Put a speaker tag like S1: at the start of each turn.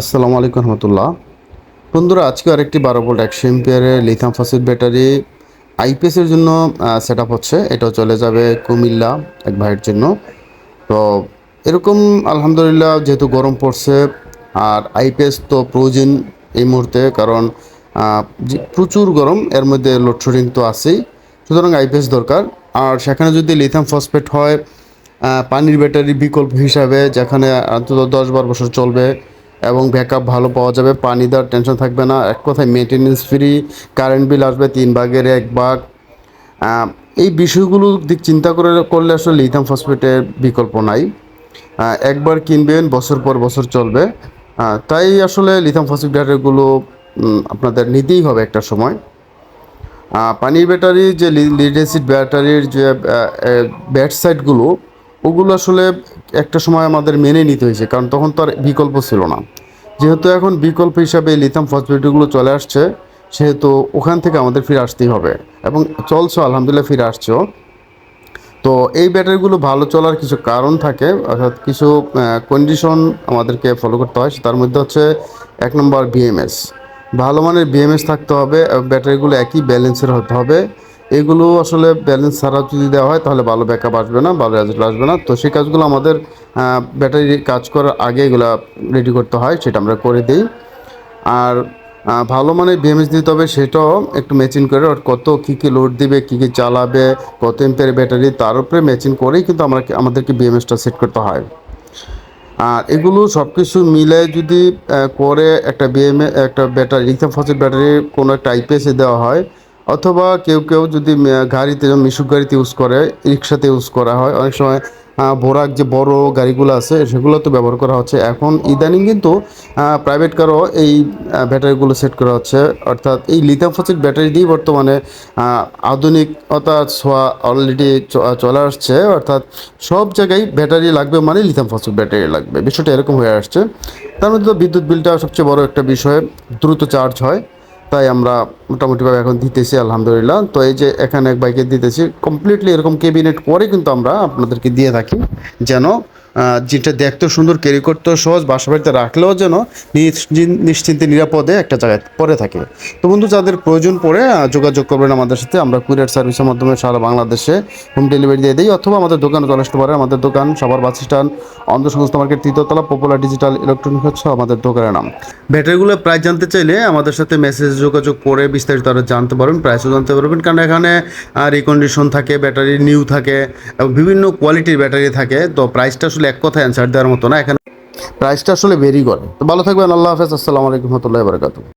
S1: আসসালামু আলাইকুম রহমতুল্লাহ। বন্ধুরা, আজকে আরেকটি বারো ভোল্ট একশো এমপিয়ারের লিথাম ফসিল ব্যাটারি আইপিএসের জন্য সেট হচ্ছে। এটাও চলে যাবে কুমিল্লা এক ভাইয়ের জন্য। তো এরকম আলহামদুলিল্লাহ যেহেতু গরম পড়ছে, আর আইপিএস তো প্রয়োজন এই মুহূর্তে, কারণ প্রচুর গরম, এর মধ্যে লোডশেডিং তো আছেই। সুতরাং আইপিএস দরকার। আর সেখানে যদি লিথাম ফসফেট হয় পানির ব্যাটারি বিকল্প হিসাবে, যেখানে অন্তত দশ বারো বছর চলবে এবং ব্যাকআপ ভালো পাওয়া যাবে। পানি দেওয়ার টেনশন থাকবে না। এক কথায় মেনটেনেন্স ফ্রি কারেন্ট বিল আসবে তিন ভাগের এক ভাগ। এই বিষয়গুলো দিক চিন্তা করে করলে আসলে লিথাম ফসফেটের বিকল্প নাই। একবার কিনবেন, বছর পর বছর চলবে। তাই আসলে লিথাম ফসফেট ব্যাটারিগুলো আপনাদের নিতেই হবে একটা সময়। পানির ব্যাটারি যে লিড অ্যাসিড ব্যাটারির যে ব্যাট সাইডগুলো ওগুলো আসলে একটা সময় আমাদের মেনে নিতে হয়েছে, কারণ তখন তো আর বিকল্প ছিল না। যেহেতু এখন বিকল্প হিসাবে লিথাম ফসফেটগুলো চলে আসছে, সেহেতু ওখান থেকে আমাদের ফিরে আসতেই হবে। এবং চলছে, আলহামদুলিল্লাহ ফিরে আসছেও তো এই ব্যাটারিগুলো ভালো চলার কিছু কারণ থাকে, অর্থাৎ কিছু কন্ডিশন আমাদেরকে ফলো করতে হয়, তার মধ্যে হচ্ছে এক নম্বর বিএমএস ভালো মানের বিএমএস থাকতে হবে, ব্যাটারিগুলো একই ব্যালেন্সের হতে হবে। এগুলো আসলে ব্যালেন্স ছাড়া যদি দেওয়া হয়, তাহলে ভালো ব্যাকআপ আসবে না, ভালো রেজাল্ট আসবে না। তো সেই কাজগুলো আমাদের ব্যাটারি কাজ করার আগে এগুলো রেডি করতে হয়, সেটা আমরা করে দিই। আর ভালো মানে বিএমএস দিতে হবে, সেটাও একটু ম্যাচিং করে ওর কত কী কী লোড দিবে, কী কী চালাবে, কত এম্পের ব্যাটারি তার উপরে ম্যাচিং করেই কিন্তু আমরা, আমাদেরকে বিএমএসটা সেট করতে হয়। আর এগুলো সব কিছু মিলে যদি করে একটা বিএমএ একটা ব্যাটারি লিথিয়াম ফসফেট ব্যাটারি কোনো একটা আইপিএসে দেওয়া হয় অথবা কেউ কেউ যদি গাড়িতে মিশুক গাড়িতে ইউজ করে, রিক্সাতে ইউজ করা হয়, অনেক সময় বোরাক যে বড় গাড়িগুলো আছে, সেগুলো তো ব্যবহার করা হচ্ছে। এখন ইদানিং কিন্তু প্রাইভেট কারও এই ব্যাটারিগুলো সেট করা হচ্ছে। অর্থাৎ এই লিথিয়াম ফসফেট ব্যাটারি দিয়েই বর্তমানে আধুনিকতা ছোঁয়া অলরেডি চলে আসছে। অর্থাৎ সব জায়গায় ব্যাটারি লাগবে মানে লিথিয়াম ফসফেট ব্যাটারি লাগবে। বিষয়টা এরকম হয়ে আসছে। তার মধ্যে বিদ্যুৎ বিলটা সবচেয়ে বড় একটা বিষয়, দ্রুত চার্জ হয়। তাই আমরা মোটামুটিভাবে এখন দিতেছি, আলহামদুলিল্লাহ। তো এই যে এখানে এক বাইকে দিতেছি কমপ্লিটলি এরকম কেবিনেট পরে কিন্তু আমরা আপনাদেরকে দিয়ে থাকি, যেন যেটা দেখতেও সুন্দর ক্যারি করতেও সহজ, বাসা বাড়িতে রাখলেও যেন নিশ্চিন- নিশ্চিন্তে, নিরাপদে একটা জায়গায় পরে থাকে। তো বন্ধু, যাদের প্রয়োজন পড়ে যোগাযোগ করবেন আমাদের সাথে। আমরা কুরিয়ার সার্ভিসের মাধ্যমে সারা বাংলাদেশে হোম ডেলিভারি দিয়ে দিই, অথবা আমাদের দোকানে চলে আসতে পারে। আমাদের দোকান, সবার বাস স্ট্যান্ড অন্ধ সংস্থা মার্কেট তৃতীয়তলা পপুলার ডিজিটাল ইলেকট্রনিক হচ্ছে আমাদের দোকানের নাম। ব্যাটারিগুলো প্রাইস জানতে চাইলে আমাদের সাথে মেসেজ যোগাযোগ করে বিস্তারিত আরও জানতে পারবেন প্রাইসও জানতে পারবেন, কারণ এখানে রিকন্ডিশন থাকে, ব্যাটারি নিউ থাকে, এবং বিভিন্ন কোয়ালিটির ব্যাটারি থাকে। তো প্রাইসটা আসলে এক কথা অ্যান্সার দেওয়ার মতো না, এখানে প্রাইসটা আসলে ভেরি করে। তো ভালো থাকবেন, আল্লাহ হাফেজ, আসসালামু আলাইকুম, রহমতুল্লাহ